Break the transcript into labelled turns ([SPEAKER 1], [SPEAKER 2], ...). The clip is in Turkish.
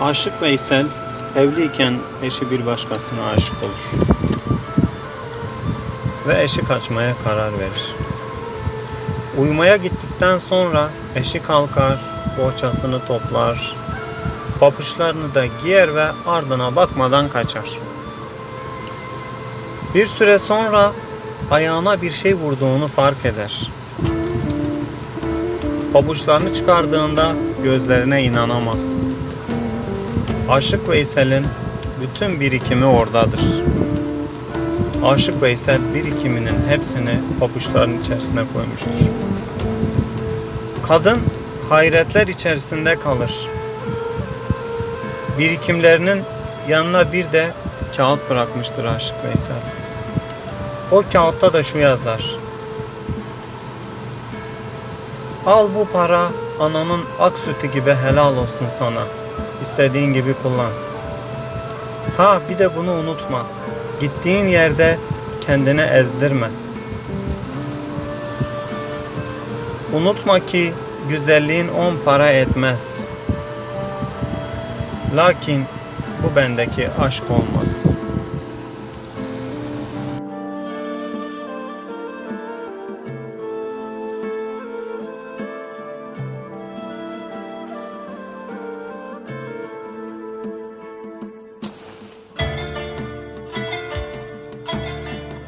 [SPEAKER 1] Aşık Veysel evliyken eşi bir başkasına aşık olur. Ve eşi kaçmaya karar verir. Uyumaya gittikten sonra eşi kalkar, bohçasını toplar, papuçlarını da giyer ve ardına bakmadan kaçar. Bir süre sonra ayağına bir şey vurduğunu fark eder. Pabuçlarını çıkardığında gözlerine inanamaz. Aşık Veysel'in bütün birikimi oradadır. Aşık Veysel birikiminin hepsini pabuçların içerisine koymuştur. Kadın hayretler içerisinde kalır. Birikimlerinin yanına bir de kağıt bırakmıştır Aşık Veysel. O kağıtta da şu yazar. Al bu para ananın ak sütü gibi helal olsun sana. İstediğin gibi kullan. Ha bir de bunu unutma. Gittiğin yerde kendini ezdirme. Unutma ki güzelliğin on para etmez. Lakin bu bendeki aşk olmaz.